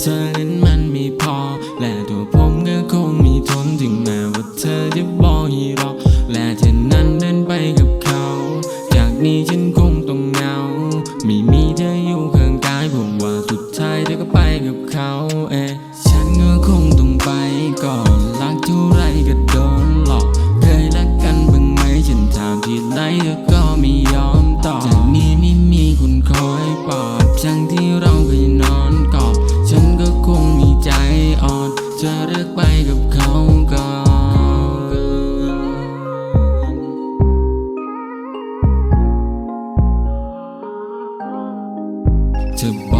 เพอเธอนั้นมันไม่พอ และตัวผมก็คงมีทนถึงแม้ว่าเธอจะบอกให้รอ และเธอนั้นเดินไปกับเขา จากนี้ฉันคงต้องเหงา ไม่มีเธออยู่ข้างกายผมว่าสุดท้ายเธอก็ไปกับเขาเอะฉันก็คงต้องไปก่อนรักเท่าไรก็โดนหลอก เคยรักกันบ้างไหมฉันถามทีไรเธอ เ